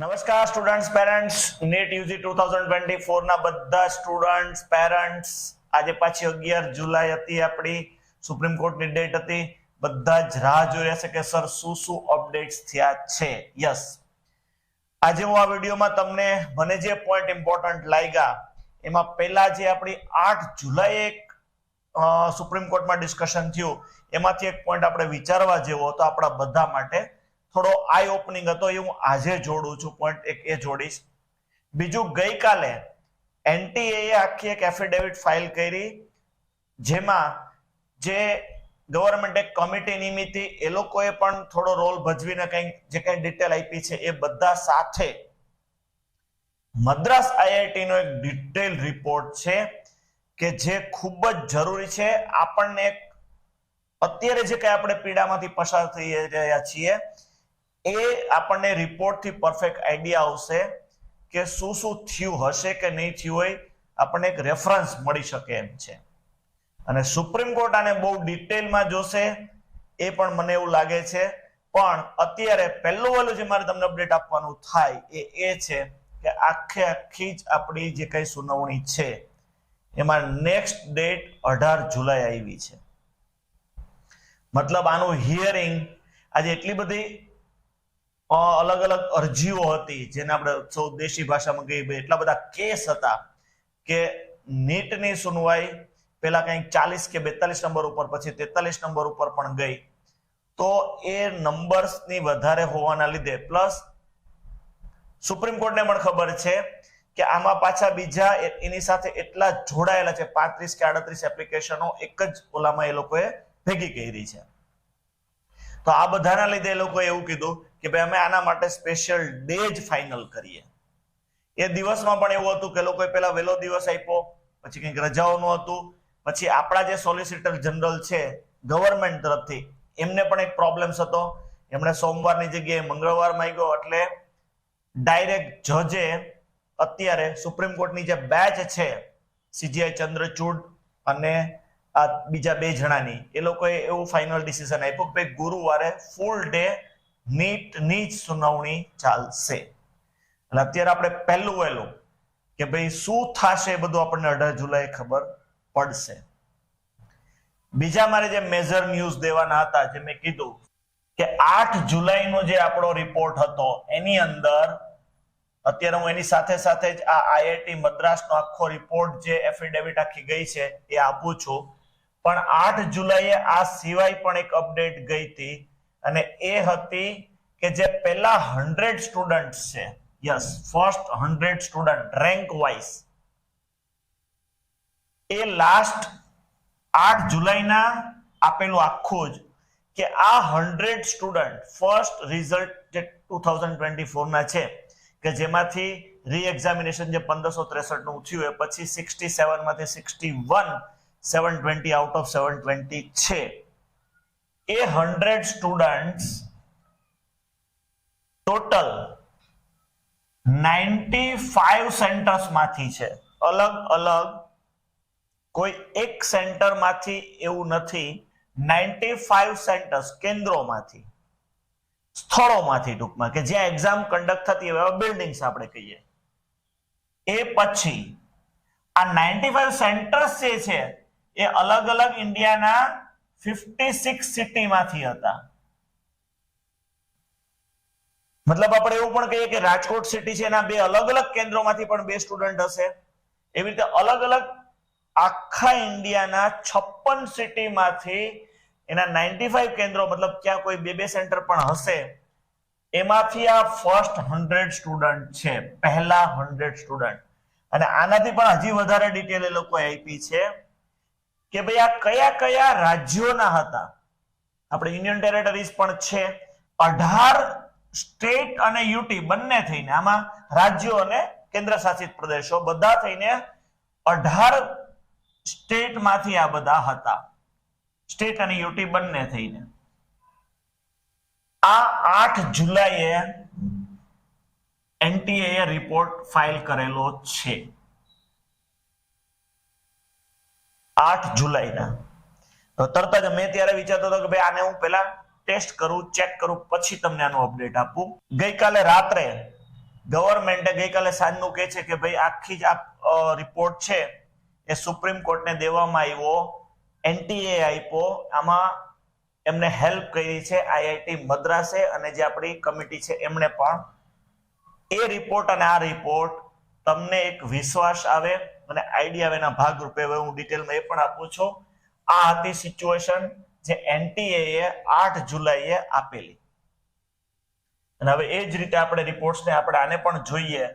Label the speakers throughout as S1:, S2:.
S1: નમસ્કાર students parents NEET UG two thousand twenty four ના બધા સ્ટુડન્ટ્સ પેરેન્ટ્સ આજે પાછી અગિયાર જુલાઈ હતી આપણી. સુપ્રીમ કોર્ટની ડેટ હતી. બધા જ રાહ જોઈ રહ્યા છે કે સર શું શું અપડેટ્સ થયા છે? યસ આજે હું આ વિડીયોમાં તમને મને જે પોઈન્ટ ઇમ્પોર્ટન્ટ લાગ્યા, એમાં પહેલા જે આપણી આઠ જુલાઈ એક સુપ્રીમ કોર્ટમાં ડિસ્કશન થયું, એમાંથી એક પોઈન્ટ આપણે વિચારવા જેવો હતો આપણા બધા માટે. થોડો આઈ ઓપનિંગ હતો એ હું આજે જોડું છું પોઈન્ટ એક એ જોડીશ. બીજું, ગઈકાલે એનટીએ આખી એક એફિડેવિટ ફાઇલ કરી, જેમાં જે ગવર્મેન્ટ એક કમિટી નિમિત્તે એ લોકોએ પણ થોડો રોલ ભજવીને કંઈક જે કંઈ ડિટેલ આપી છે એ બધા સાથે મદ્રાસ આઈઆઈટી નો એક ડિટેલ રિપોર્ટ છે કે જે ખૂબ જ જરૂરી છે. આપણને અત્યારે જે કઈ આપણે પીડામાંથી પસાર થઈ રહ્યા છીએ એ આપણને રિપોર્ટથી પરફેક્ટ આઈડિયા આવશે કે શું શું થયું હશે કે નહીં થયું હોય, આપણને એક રેફરન્સ મળી શકે એમ છે. અને સુપ્રીમ કોર્ટ આને બહુ ડિટેલમાં જોશે, એ પણ મને એવું લાગે છે. પણ અત્યારે પહેલું વહેલું જે મારે તમને અપડેટ આપવાનું થાય એ એ છે કે આખે આખી જ આપણી જે કઈ સુનાવણી છે, એમાં નેક્સ્ટ ડેટ અઢાર જુલાઈ આવી છે. મતલબ આનું હિયરિંગ આજે એટલી બધી અલગ અલગ અરજીઓ હતી જેને આપણે સૌ ભાષામાં કહીએ એટલા બધા કેસ હતા કે નીટની સુનવાઈ પેલા કંઈક ચાલીસ કે બેતાલીસ નંબર ઉપર, પછી તેતાલીસ નંબર ઉપર પણ ગઈ. તો એ નંબર્સની વધારે હોવાના લીધે, પ્લસ સુપ્રીમ કોર્ટને પણ ખબર છે કે આમાં પાછા બીજા એની સાથે એટલા જોડાયેલા છે, પાંત્રીસ કે આડત્રીસ એપ્લિકેશનો, એક જ ઓલામાં એ લોકોએ ભેગી કરી છે. તો આ બધાના લીધે એ લોકોએ એવું કીધું કે ભાઈ અમે આના માટે સ્પેશિયલ ડે જ ફાઇનલ કરીએ. એ દિવસમાં પણ એવું હતું કે લોકોએ પેલા વહેલો દિવસ આપ્યો, પછી કંઈક રજાઓનું હતું, પછી આપણા જે સોલિસિટર જનરલ છે ગવર્મેન્ટ તરફથી, એમને પણ એક પ્રોબ્લેમ્સ હતો. એમણે સોમવારની જગ્યાએ મંગળવાર માંગ્યો એટલે ડાયરેક્ટ જજે અત્યારે સુપ્રીમ કોર્ટની જે બેચ છે સીજીઆઈ ચંદ્રચૂડ અને આ બીજા બે જણાની, એ લોકોએ એવું ફાઇનલ ડિસિઝન આપ્યું કે ગુરુવારે ફૂલ ડે નીટની જ સુનાવણી ચાલશે. એટલે અત્યારે આપણે પહેલું વહેલું કે ભાઈ શું થશે એ બધું આપણને અઢાર જુલાઈ ખબર પડશે. બીજા મારે જે મેજર ન્યૂઝ દેવાના હતા, જે મેં કીધું કે આઠ જુલાઈનો જે આપણો રિપોર્ટ હતો, એની અંદર અત્યારે હું એની સાથે સાથે જ આ આઈઆઈટી મદ્રાસનો આખો રિપોર્ટ જે એફિડેવિટ આખી ગઈ છે એ આપું છું. પણ આઠ જુલાઈએ આ સિવાય પણ એક અપડેટ ગઈ હતી અને એ હતી કે જે પહેલા હંડ્રેડ સ્ટુડન્ટ છે. Yes, first hundred student rank wise એ લાસ્ટ આઠ જુલાઈના આપેલું આખું જ કે આ હંડ્રેડ સ્ટુડન્ટ ફર્સ્ટ રિઝલ્ટ જે ટુ થાઉઝન્ડ ટ્વેન્ટી ફોરના છે, કે જેમાંથી રી એક્ઝામિનેશન જે પંદરસો ત્રેસઠનું થયું એ પછી sixty સેવનમાંથી sixty one seven twenty out of seven twenty છે. એ hundred student total ninety five સેન્ટર્સમાંથી છે. અલગ અલગ કોઈ એક સેન્ટરમાંથી એવું નથી. નાઇન્ટી ફાઈવ સેન્ટર્સ કેન્દ્રોમાંથી, સ્થળોમાંથી ટૂંકમાં કે જ્યાં એક્ઝામ કન્ડક્ટ થતી હોય એવા બિલ્ડિંગ્સ આપણે કહીએ. એ પછી આ નાઇન્ટી ફાઈવ સેન્ટર્સ જે છે, એ અલગ અલગ ઇન્ડિયાના ફિફ્ટી સિક્સ સિટીમાંથી હતા. મતલબ આપણે એવું પણ કહીએ કે રાજકોટ સિટી છે એના બે અલગ અલગ કેન્દ્રોમાંથી પણ બે સ્ટુડન્ટ હશે. એવી રીતે અલગ અલગ આખા ઇન્ડિયાના છપ્પન સિટીમાંથી એના નાઇન્ટી ફાઈવ કેન્દ્રો, મતલબ ક્યાં કોઈ બે બે સેન્ટર પણ હશે, એમાંથી આ ફર્સ્ટ હંડ્રેડ સ્ટુડન્ટ છે, પહેલા હંડ્રેડ સ્ટુડન્ટ અને આનાથી પણ હજી વધારે ડિટેલ એ લોકોએ આપી છે. કે ભાઈ આ કયા કયા રાજ્યોના હતા? આપણે યુનિયન ટેરેટરીઝ પણ છે. અઢાર સ્ટેટ અને યુટી બંને થઈને આમાં રાજ્યો અને કેન્દ્ર શાસિત પ્રદેશો બધા થઈને અઢાર સ્ટેટમાંથી આ બધા હતા. સ્ટેટ અને યુટી બંને થઈને. આ આઠ જુલાઈએ એનટીએ રિપોર્ટ ફાઇલ કરેલો છે. આઠ જુલાઈના. તરત જ મેં ત્યારે વિચારતો હતો કે ભાઈ આને હું પેલા ટેસ્ટ કરું ચેક કરું, પછી તમને આનું અપડેટ આપું. ગઈકાલે રાત્રે ગવર્મેન્ટે ગઈકાલે સાંજનું કહે છે કે ભાઈ આખી જ આ રિપોર્ટ છે એ સુપ્રીમ કોર્ટને દેવામાં આવ્યો. એનટીએ આપ્યો. આમાં એમને હેલ્પ કરી છે આઈઆઈટી મદ્રાસે અને જે આપણી કમિટી છે એમણે પણ એ રિપોર્ટ અને આ રિપોર્ટ તમને એક વિશ્વાસ આવે અને આઈડિયા એના ભાગરૂપે હવે હું ડિટેલમાં એ પણ આપું છું. આ હતી સિચ્યુએશન જે એનટીએ એ આઠ જુલાઈએ આપેલી. અને હવે એ જ રીતે આપણે રિપોર્ટ્સને આપણે આને પણ જોઈએ,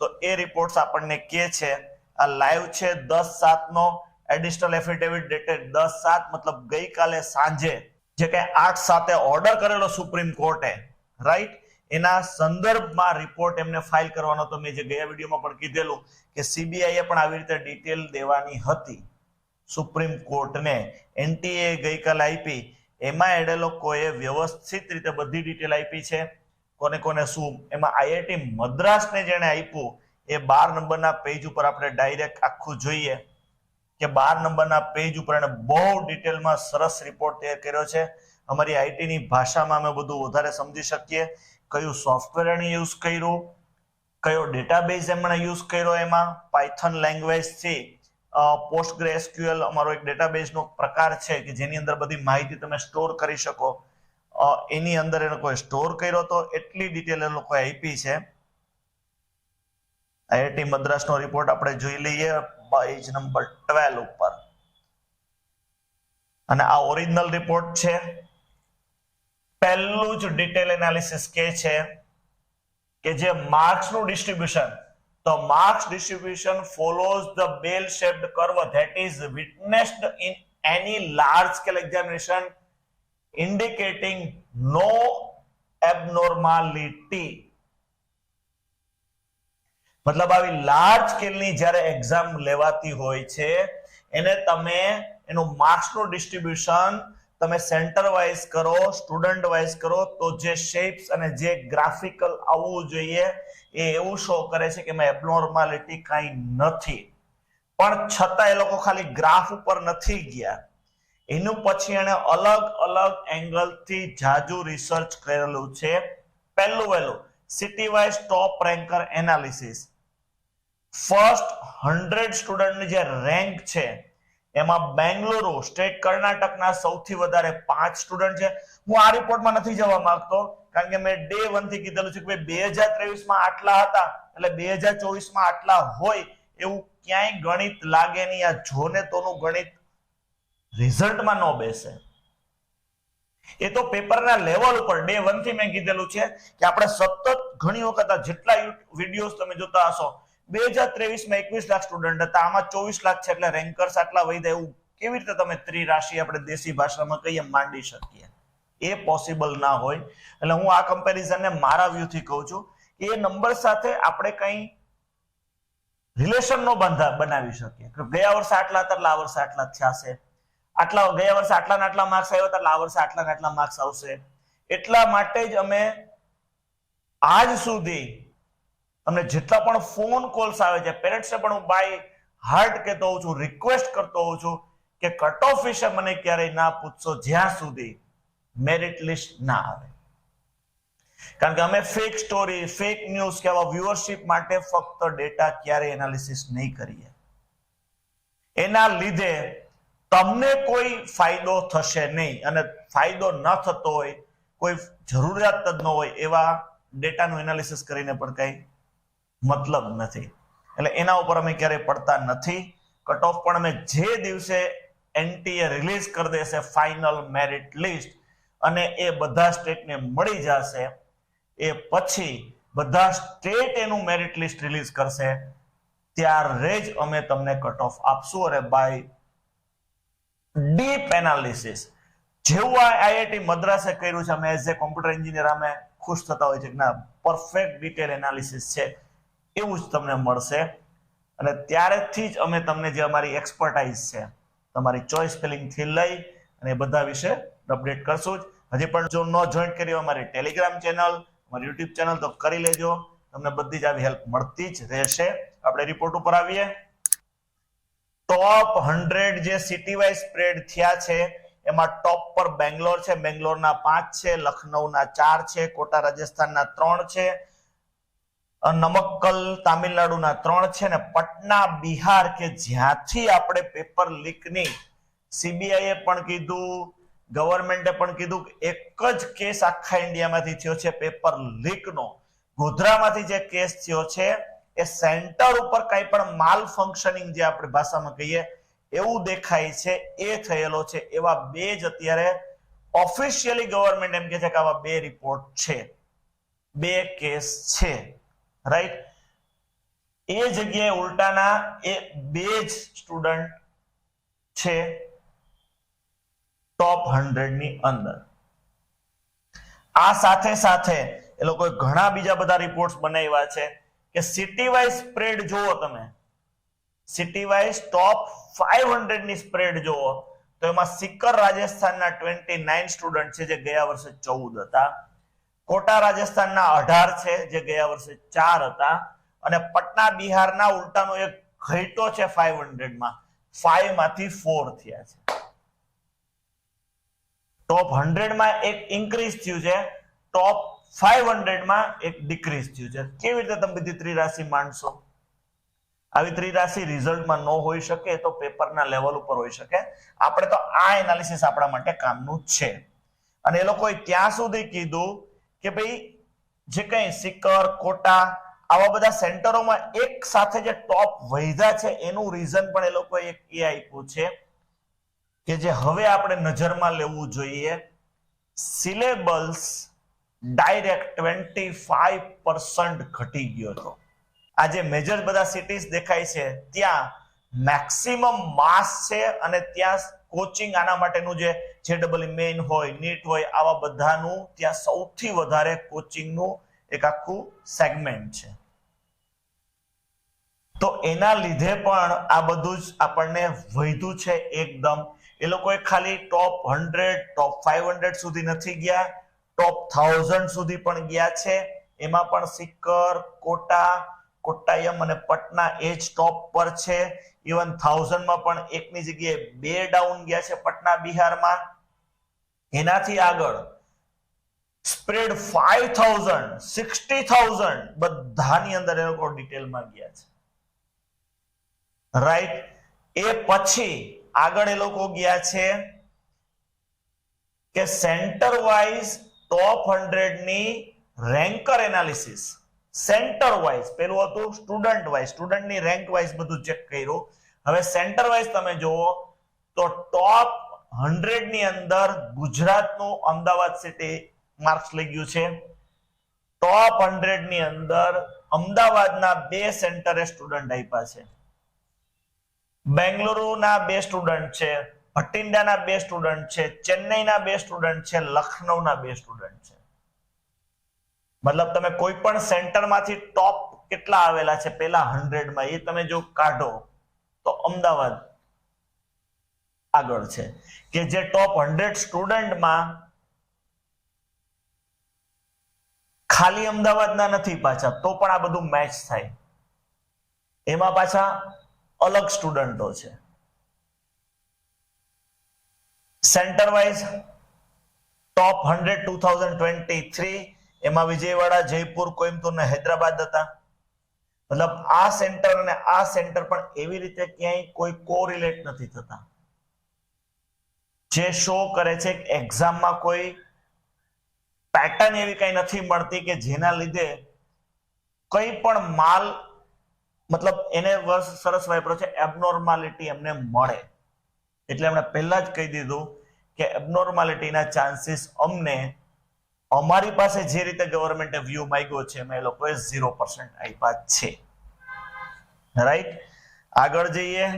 S1: તો એ રિપોર્ટ્સ આપણને કે છે, આ લાઈવ છે દસ સાતનો એડિશનલ એફિડેવિટ ડેટેડ દસ સાત, મતલબ ગઈકાલે સાંજે, જે કઈ આઠ સાતે ઓર્ડર કરેલો સુપ્રીમ કોર્ટે રાઈટ એના સંદર્ભમાં રિપોર્ટ એમને ફાઇલ કરવાનો તો મેં જે ગયા વિડીયોમાં પણ કીધેલું કે સીબીઆઈએ પણ આવી રીતે ડિટેલ દેવાની હતી. સુપ્રીમ કોર્ટને એનટીએ ગઈકાલ આપી. એમાં એડેલોકોએ વ્યવસ્થિત રીતે બધી ડિટેલ આપી છે. કોને કોને શું? એમાં આઈઆઈટી મદ્રાસને જેણે આપ્યું, એ બાર નંબરના પેજ ઉપર આપણે ડાયરેક્ટ આખું જોઈએ કે બાર નંબરના પેજ ઉપર એને બહુ ડિટેલમાં સરસ રિપોર્ટ તૈયાર કર્યો છે. અમારી આઈટીની ભાષામાં અમે બધું વધારે સમજી શકીએ. કયું સોફ્ટવેર એને યુઝ કર્યું? કયો ડેટાબેઝ એમણે યુઝ કર્યો એમાં? પાયથન લેંગ્વેજથી પોસ્ટગ્રે એસક્યુએલ અમારો એક ડેટાબેઝનો પ્રકાર છે કે જેની અંદર બધી માહિતી તમે સ્ટોર કરી શકો. એની અંદર એ લોકોએ સ્ટોર કર્યો તો એટલી ડિટેલ એ લોકોએ આપી છે. આઈઆઈટી મદ્રાસનો રિપોર્ટ આપણે જોઈ લઈએ પેજ નંબર ટ્વેલ્વ ઉપર. અને આ ઓરિજિનલ રિપોર્ટ છે. પહેલું જ ડિટેલ એનાલિસિસ કે છે. કે જે માર્ક્સનું ડિસ્ટ્રીબ્યુશન તો marks distribution follows the bell shaped curve that is witnessed in any large scale examination indicating no abnormality મતલબ આવી લાર્જ સ્કેલની જ્યારે એક્ઝામ લેવાતી હોય છે એને તમે એનું માર્ક્સનું ડિસ્ટ્રીબ્યુશન તમે સેન્ટર વાઇઝ કરો સ્ટુડન્ટ વાઇઝ કરો, તો જે શેપ્સ અને જે ગ્રાફિકલ આવવું જોઈએ એ એવું શો કરે છે કે એમાં એબનોર્માલિટી કાંઈ નથી. પણ છતાં એ લોકો ખાલી ગ્રાફ ઉપર નથી ગયા. એનું પછી એને અલગ અલગ એંગલથી જાજુ રિસર્ચ કરેલું છે. પહેલું વહેલું city wise top ranker analysis first hundred સ્ટુડન્ટની જે રેન્ક છે એમાં બેંગ્લોરો, સ્ટેટ કર્ણાટકના સૌથી વધારે પાંચ સ્ટુડન્ટ છે. હું આ રિપોર્ટમાં નથી જવા માંગતો, કારણ કે મેં ડે વનથી કીધેલું છે કે ભાઈ બે હજાર ત્રેવીસમાં આટલા હતા, એટલે બે હજાર ચોવીસમાં આટલા હોય એવું ક્યાંય ગણિત લાગે નહીં. આ જોને તોનું ગણિત રિઝલ્ટમાં ન બેસે. એ તો પેપરના લેવલ ઉપર ડે વનથી મેં કીધેલું છે કે આપણે સતત ઘણી વખત જેટલા વિડીયોઝ તમે જોતા હશો બે હજાર ત્રેવીસમાં એકવીસ લાખ સ્ટુડન્ટ હતા. આમાં ચોવીસ લાખ છે એટલે રેન્કર્સ આટલા વધ્યા એવું કેવી રીતે તમે ત્રિરાશિ આપણે દેશી ભાષામાં કહીએ માંડી શકીએ? એ પોસિબલ ના હોય. એટલે હું આ કમ્પેરિઝનને મારા વ્યૂથી કહું છું કે એ નંબર સાથે આપણે કંઈ રિલેશનનો બંધા બનાવી શકીએ. ગયા વર્ષે આટલા હતા આ વર્ષે આટલા થયા છે. આટલા ગયા વર્ષે આટલા ને આટલા માર્ક્સ આવ્યા હતા આ વર્ષે આટલા ને આટલા માર્ક્સ આવશે. એટલા માટે જ અમે આજ સુધી અમને જેટલા પણ ફોન કોલ્સ આવે છે પેરેન્ટ્સને પણ હું બાય હાર્ટ કહેતો હોઉં છું રિક્વેસ્ટ કરતો હોઉં છું કે કટ ઓફ વિશે મને ક્યારેય ના પૂછશો, જ્યાં સુધી મેરિટ લિસ્ટ ના આવે. કારણ કે અમે ફેક સ્ટોરી ફેક ન્યૂઝ કે આવા વ્યુઅરશિપ માટે ફક્ત ડેટા ક્યારેય એનાલિસિસ નહીં કરીએ. એના લીધે તમને કોઈ ફાયદો થશે નહીં અને ફાયદો ન થતો હોય, કોઈ જરૂરિયાત ન હોય એવા ડેટાનું એનાલિસિસ કરીને પણ કઈ મતલબ નથી. એટલે એના ઉપર અમે ક્યારેય પડતા નથી. કટ ઓફ પણ અમે જે દિવસે એનટીએ રિલીઝ કરી દેશે ફાઇનલ મેરિટ લિસ્ટ અને એ બધા સ્ટેટને મળી જશે, એ પછી બધા સ્ટેટ એનું મેરિટ લિસ્ટ રિલીઝ કરશે, ત્યારે જ અમે તમને કટ ઓફ આપશું. અને બાય ડીપ એનાલિસિસ જેવું આ આઈઆઈટી મદ્રાસે કર્યું છે, અમે એઝ એ કોમ્પ્યુટર એન્જિનિયર અમે ખુશ થતા હોય છે કે ના પરફેક્ટ ડિટેલ એનાલિસિસ છે. એવું જ તમને મળશે. અને ત્યારેથી જ અમે તમને જે અમારી એક્સપર્ટાઇઝ છે, તમારી ચોઇસ ફિલિંગથી લઈ અને બધા વિશે અપડેટ કરશું જ. હજી પણ જો ન જોઈન કરી અમારી ટેલિગ્રામ ચેનલ અમારી યુટ્યુબ ચેનલ તો કરી લેજો. તમને બધી જ આવી હેલ્પ મળતી જ રહેશે. આપણે રિપોર્ટ ઉપર આવીએ. ટોપ હંડ્રેડ જે સિટી વાઇઝ સ્પ્રેડ થયા છે, એમાં ટોપ પર બેંગ્લોર છે. બેંગ્લોરના પાંચ છે લખનૌના ચાર છે, કોટા રાજસ્થાનના ત્રણ છે નમક્કલ તામિલનાડુના ત્રણ છે ને પટના, બિહાર કે જ્યાંથી આપણે પેપર લીકની સીબીઆઈએ પણ કીધું, ગવર્મેન્ટે પણ કીધું કે એક જ કેસ આખા ઇન્ડિયામાંથી થયો છે પેપર લીકનો. ગોધરામાંથી જે કેસ થયો છે, એ સેન્ટર ઉપર કઈ પણ માલ ફંક્શનિંગ જે આપણે ભાષામાં કહીએ, એવું દેખાય છે, એ થયેલો છે. એવા બે જ અત્યારે ઓફિશિયલી ગવર્મેન્ટ એમ કે છે કે આવા બે રિપોર્ટ છે. બે કેસ છે. રાઈટ એ જગ્યાએ ઉલટાના એ બે જ સ્ટુડન્ટ છે ટોપ હંડ્રેડની અંદર. આ સાથે સાથે એ લોકોએ ઘણા બીજા બધા રિપોર્ટ્સ બનાવ્યા છે કે સિટી વાઇઝ સ્પ્રેડ જુઓ તમે. સિટી વાઇઝ ટોપ ફાઈવ હંડ્રેડની સ્પ્રેડ જુઓ. તો એમાં સિકર રાજસ્થાનના ટ્વેન્ટી નાઇન સ્ટુડન્ટ છે જે ગયા વર્ષે ચૌદ હતા. કોટા રાજસ્થાનના અઢાર છે, જે ગયા વર્ષે ચાર હતા. અને પટના બિહારના ઉલટાનો એક ઘટો છે ફાઈવ હંડ્રેડમાં ફાઈવમાંથી ફોર થયા છે. ટોપ હંડ્રેડમાં એક ઇન્ક્રીઝ થયું છે. ટોપ ફાઈવ હંડ્રેડમાં એક ડિક્રીઝ થયું છે. કેવી રીતે તમે બધી ત્રિરાશિ માણશો? આવી ત્રિરાશિ રિઝલ્ટમાં ન હોઈ શકે, તો પેપરના લેવલ ઉપર હોઈ શકે. આપણે તો આ એનાલિસિસ આપણા માટે કામનું છે. અને એ લોકોએ ત્યાં સુધી કીધું કે ભાઈ જે કંઈ સિકર કોટા, આવા બધા સેન્ટરોમાં એક સાથે જે ટોપ વૈધા છે, એનું રીઝન પણ એ લોકોએ એ આપ્યું છે કે જે હવે આપણે નજરમાં લેવું જોઈએ. Syllables direct twenty five percent ઘટી ગયો હતો. આ જે મેજર બધા સિટીઝ દેખાય છે. ત્યાં મેક્સિમમ માસ છે અને ત્યાં કોચિંગ આના માટેનું જે જે ડબલ મેઇન હોય નીટ હોય, આવા બધાનું ત્યાં સૌથી વધારે કોચિંગનું એક આખું સેગમેન્ટ છે. તો એના લીધે પણ આ બધું જ આપણને વધ્યું છે એકદમ. એ લોકોએ ખાલી top hundred top five hundred સુધી નથી ગયા ટોપ થાઉઝન્ડ સુધી પણ ગયા છે. એમાં પણ સિક્કર, કોટા કોટ્ટાયમ અને પટના એ જ ટોપ પર છે. ઇવન થાઉઝન્ડમાં પણ એકની જગ્યાએ બે ડાઉન ગયા છે પટના બિહારમાં. એનાથી આગળ spread five thousand sixty thousand બધાની અંદર એ લોકો ડિટેલમાં ગયા છે. રાઈટ એ પછી આગળ એ લોકો ગયા છે કે સેન્ટર વાઇઝ ટોપ હંડ્રેડની રેન્કર એનાલિસિસ સેન્ટર વાઇઝ પેલું હતું સ્ટુડન્ટ વાઇઝ સ્ટુડન્ટની રેન્ક વાઇઝ બધું ચેક કર્યું. હવે સેન્ટર વાઇઝ તમે જુઓ, તો ટોપ હંડ્રેડની અંદર ગુજરાતનું અમદાવાદ સિટી માર્ક્સ લઈ ગયું છે. ટોપ હંડ્રેડની અંદર અમદાવાદના બે સેન્ટરે સ્ટુડન્ટ આપ્યા છે. બેંગલુરુના બે સ્ટુડન્ટ છે, ભટિંડાના બે સ્ટુડન્ટ છે, ચેન્નઈના બે સ્ટુડન્ટ છે લખનૌના બે સ્ટુડન્ટ છે. મતલબ તમે કોઈ પણ સેન્ટરમાંથી ટોપ કેટલા આવેલા છે? પેલા હંડ્રેડમાં એ તમે જો કાઢો, તો અમદાવાદ આગળ છે. કે જે ટોપ હંડ્રેડ સ્ટુડન્ટમાં ખાલી અમદાવાદના નથી પાછા, તો પણ આ બધું મેચ થાય. એમાં પાછા અલગ સ્ટુડન્ટો છે. Centre wise top hundred two thousand twenty three એમાં વિજયવાડા, જયપુર કોઈમ્બતુર ને હૈદરાબાદ હતા. મતલબ આ સેન્ટર અને આ સેન્ટર પણ એવી રીતે ક્યાંય કોઈ કોરિલેટ નથી થતા. જે શો કરે છે કે એક્ઝામમાં કોઈ પેટર્ન એવી કઈ નથી મળતી કે જેના લીધે કઈ પણ માલ, મતલબ એને વર્ષ સરસ વાપરો છે એબનોર્માલિટી એમને મળે. એટલે એમણે પહેલા જ કહી દીધું કે એબનોર્માલિટીના ચાન્સીસ અમને અમારી પાસે જે રીતે ગવર્મેન્ટે વ્યૂ માંગ્યો છે, એમાં એ લોકોએ ઝીરો પર્સન્ટ આપ્યા છે. રાઈટ આગળ જઈએ.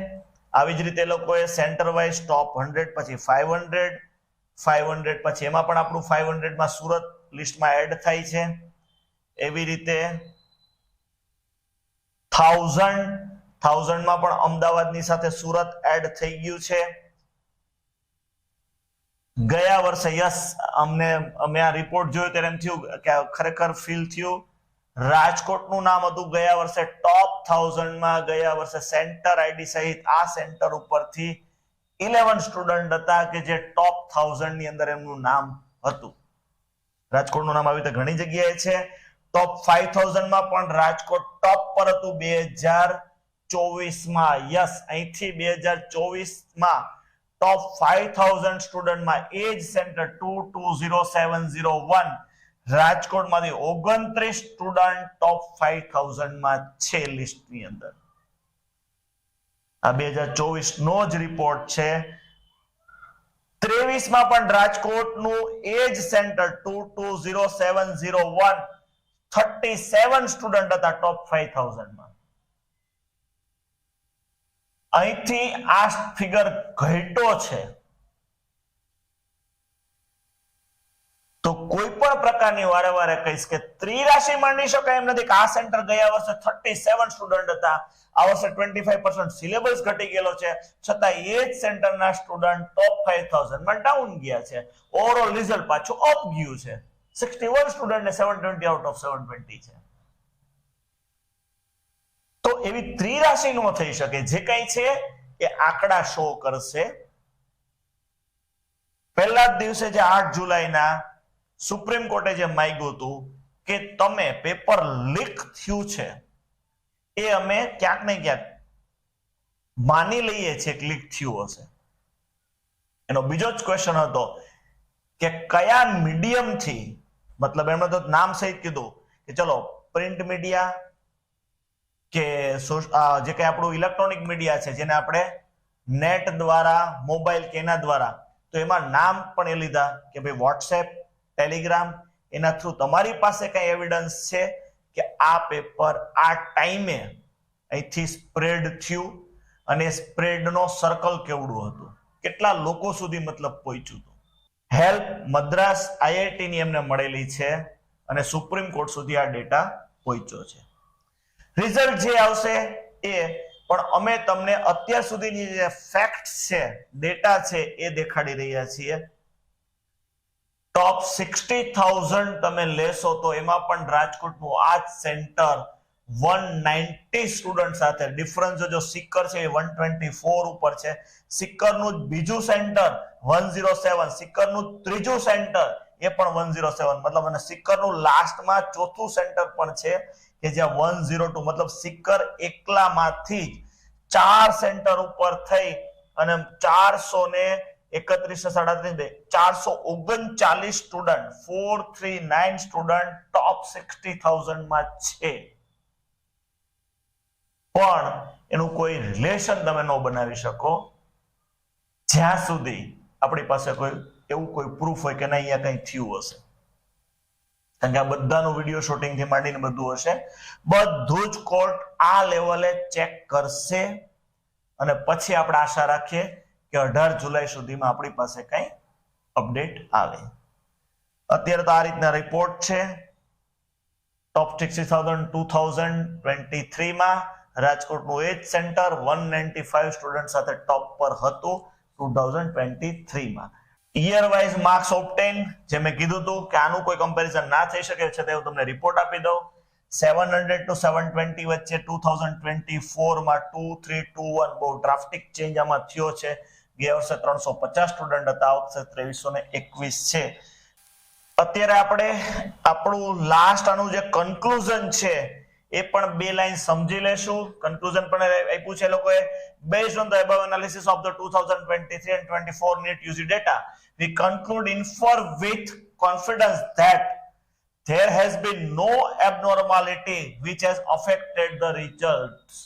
S1: આવી જ રીતે લોકોએ સેન્ટર વાઇઝ ટોપ હંડ્રેડ પછી ફાઈવ હંડ્રેડ ફાઈવ હંડ્રેડ પછી એમાં પણ આપણું ફાઈવ હંડ્રેડમાં સુરત લિસ્ટમાં એડ થાય છે. એવી રીતે થાઉઝન્ડ થાઉઝન્ડમાં પણ અમદાવાદની સાથે સુરત એડ થઈ ગયું છે. ગયા વર્ષે યસ, અમને, અમે આ રિપોર્ટ જોયો ત્યારે એમ થયું કે ખરેખર ફીલ થયું. રાજકોટનું નામ હતું ગયા વર્ષે ટોપ થાઉઝન્ડમાં ગયા વર્ષે સેન્ટર આઈડી સહિત આ સેન્ટર ઉપરથી ઇલેવન સ્ટુડન્ટ હતા કે જે ટોપ થાઉઝન્ડની અંદર એમનું નામ હતું. રાજકોટનું નામ આવી રીતે ઘણી જગ્યાએ છે. ટોપ ફાઈવ થાઉઝન્ડમાં પણ રાજકોટ ટોપ પર હતું. બે હજાર ચોવીસમાં, યસ, અહીંથી બે હજાર ચોવીસમાં ટોપ ફાઈવ થાઉઝન્ડ સ્ટુડન્ટમાં એજ centre two two zero seven zero one રાજકોટમાંથી ઓગણત્રીસ સ્ટુડન્ટ ટોપ ફાઈવ થાઉઝન્ડમાં છે લિસ્ટની અંદર. આ બે હજાર ચોવીસ નો જ રિપોર્ટ છે. ત્રેવીસમાં પણ રાજકોટનું એજ centre two two zero seven zero one thirty seven student હતા ટોપ ફાઈવ થાઉઝન્ડમાં અહીંથી આ ફિગર ઘટ્યો છે. તો કોઈ પણ પ્રકારની વારે વારે કહીશ કે ત્રિરાશિ માની શકાય એમ નથી કે આ સેન્ટર ગયા વર્ષે થર્ટી સેવન સ્ટુડન્ટ હતા. આ વર્ષે ટ્વેન્ટી ફાઈવ પર્સન્ટ સિલેબસ ઘટી ગયેલો છે. છતાં એ જ સેન્ટરના સ્ટુડન્ટ ટોપ ફાઈવ થાઉઝન્ડમાં ડાઉન ગયા છે. ઓવરઓલ રિઝલ્ટ પાછું અપ ગયું છે. સિક્સટી વન સ્ટુડન્ટ ને seven twenty out of seven twenty છે. એવી ત્રિરાશી નો થઈ શકે જે કઈ છે એ આંકડા શો કરશે. પહેલા જ દિવસે જે આઠ જુલાઈના સુપ્રીમ કોર્ટે જે માંગ્યું હતું કે તમે પેપર લીક થયું છે, એ અમે ક્યાંક ને ક્યાંક માની લઈએ છીએ કે લીક થયું હશે. એનો બીજો જ ક્વેશ્ચન હતો કે કયા મીડિયમથી મતલબ એમણે તો નામ સહિત કીધું કે ચલો પ્રિન્ટ મીડિયા કે જે કઈ આપણું ઇલેક્ટ્રોનિક મીડિયા છે, જેને આપણે નેટ દ્વારા મોબાઈલ કે એના દ્વારા, તો એમાં નામ પણ એ લીધા કે ભાઈ વોટ્સએપ ટેલિગ્રામ એના થ્રુ તમારી પાસે કઈ એવિડન્સ છે કે આ પેપર આ ટાઈમે અહીંથી સ્પ્રેડ થયું અને સ્પ્રેડનો સર્કલ કેવડું હતું? કેટલા લોકો સુધી મતલબ પહોંચ્યું હતું? હેલ્પ મદ્રાસ આઈઆઈટીની એમને મળેલી છે અને સુપ્રીમ કોર્ટ સુધી આ ડેટા પહોંચ્યો છે. રિઝલ્ટ જે આવશે એ, પણ અમે તમને અત્યાર સુધીની જે ફેક્ટ છે ડેટા છે, એ દેખાડી રહ્યા છીએ. ટોપ સિક્સટી થાઉઝન્ડ તમે લેશો તો એમાં પણ રાજકોટનું આ સેન્ટર વન નાઇન્ટી સ્ટુડન્ટ સાથે. ડિફરન્સ જો સિક્કર છે એ વન ટ્વેન્ટી ફોર ઉપર છે. સિક્કરનું બીજું સેન્ટર વન ઝીરો સેવન સિક્કરનું ત્રીજું સેન્ટર એ પણ વન ઝીરો સેવન મતલબ અને સિક્કરનું લાસ્ટમાં ચોથું સેન્ટર પણ છે. કે જ્યાં વન ઝીરો ટુ મતલબ સિક્કર એકલામાંથી જ ચાર સેન્ટર ઉપર થઈ અને ચારસો ને એકત્રીસ સાડત્રીસ બે, ચારસો ઓગણચાલીસ student four three nine student top sixty થાઉઝન્ડમાં છે. પણ એનું કોઈ રિલેશન તમે ન બનાવી શકો. જ્યાં સુધી આપણી પાસે કોઈ એવું કોઈ પ્રૂફ હોય કે ના અહીંયા કંઈ થયું હશે. કારણ કે આ બધાનું વીડિયો શૂટિંગથી માંડીને બધું હશે. બધું જ કોર્ટ આ લેવલે ચેક કરશે અને પછી આપણે આશા રાખીએ કે અઢાર જુલાઈ સુધીમાં આપણી પાસે કઈ અપડેટ આવે. અત્યારે તો આ રીતના રિપોર્ટ છે. Top sixty thousand two thousand twenty થ્રીમાં રાજકોટનું એજ centre one ninety five student સાથે ટોપ પર હતું. ટુ થાઉઝન્ડ ટ્વેન્ટી થ્રીમાં યર વાઇઝ માર્ક્સ ઓપ્ટેન જે મેં કીધું હતું કે આનું કોઈ કમ્પેરિઝન ના થઈ શકે છે તે હું તમને રિપોર્ટ આપી દઉં. Seven hundred two seven twenty વચ્ચે ટુ થાઉઝન્ડ ટ્વેન્ટી ફોરમાં ટુ થ્રી ટુ વન બહુ ડ્રાફ્ટિક ચેન્જ આમાં થયો છે. ગયા વર્ષે ત્રણસો પચાસ સ્ટુડન્ટ હતા, આ વખતે ત્રેવીસો ને એકવીસ છે. અત્યારે આપણે આપણું લાસ્ટ આનું જે કન્ક્લુઝન છે, એ પણ બે લાઈન સમજી લેશું. કન્ક્લુઝન પણ આપ્યું છે લોકોએ. Based on the above analysis of the 2023 and 24 NEET UG data we conclude infer with confidence that there has been no abnormality which has affected the results.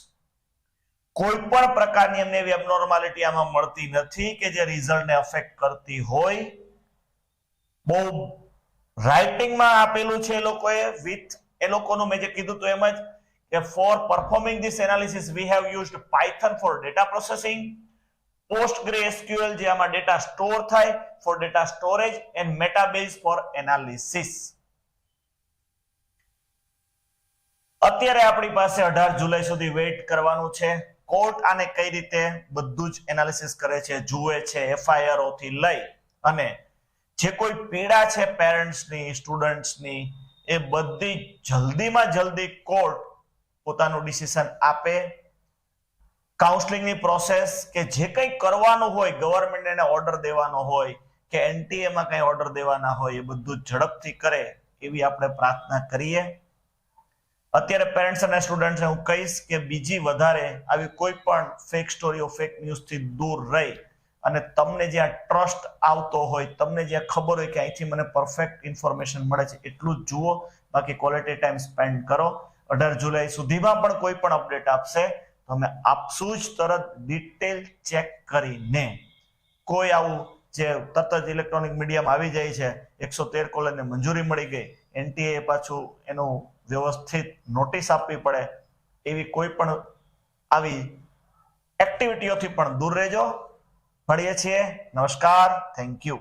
S1: કોઈ પણ પ્રકારની એમને એવી એબનોર્માલિટી આમાં મળતી નથી કે જે રિઝલ્ટને અફેક્ટ કરતી હોય. બહુ રાઇટિંગમાં આપેલું છે એ લોકોએ વિથ એ લોકોનું મેં જે કીધું તો એમ જ કે for performing this analysis we have used Python for data processing PostgreSQL જે આમાં ડેટા સ્ટોર થાય for data storage and Metabase for analysis અત્યારે આપણી પાસે અઢાર જુલાઈ સુધી વેઇટ કરવાનું છે. કોર્ટ આને કઈ રીતે બધું જ એનાલિસિસ કરે છે, જુએ છે એફઆઈઆરઓ થી લઈ અને જે કોઈ પીડા છે પેરેન્ટ્સની સ્ટુડન્ટ્સની એ બધી જલ્દીમાં જલ્દી કોર્ટ પોતાનું ડિસિઝન આપે કાઉન્સલિંગની પ્રોસેસ કે જે કંઈ કરવાનું હોય ગવર્મેન્ટ એને ઓર્ડર દેવાનો હોય, કે એનટીએમાં કંઈ ઓર્ડર દેવાના હોય, એ બધું ઝડપથી કરે એવી આપણે પ્રાર્થના કરીએ. અત્યારે પેરેન્ટ્સ અને સ્ટુડન્ટ્સને હું કહીશ કે બીજી વધારે આવી કોઈ પણ ફેક સ્ટોરીઓ ફેક ન્યૂઝથી દૂર રહી અને તમને જ્યાં ટ્રસ્ટ આવતો હોય, તમને જ્યાં ખબર હોય કે અહીંથી મને પરફેક્ટ ઇન્ફોર્મેશન મળે છે, એટલું જ જુઓ. બાકી ક્વોલિટી ટાઈમ સ્પેન્ડ કરો. અઢાર જુલાઈ સુધીમાં પણ કોઈ પણ અપડેટ આપશે. અમે આપશું જ તરત ડિટેલ ચેક કરીને કોઈ આવું જે તરત જ ઇલેક્ટ્રોનિક મીડિયામાં આવી જાય છે, એકસો તેર કોલરને મંજૂરી મળી ગઈ એનટીએ પાછું એનું વ્યવસ્થિત નોટિસ આપવી પડે, એવી કોઈ પણ આવી એક્ટિવિટીઓથી પણ દૂર રહેજો. મળીએ છીએ. નમસ્કાર. Thank you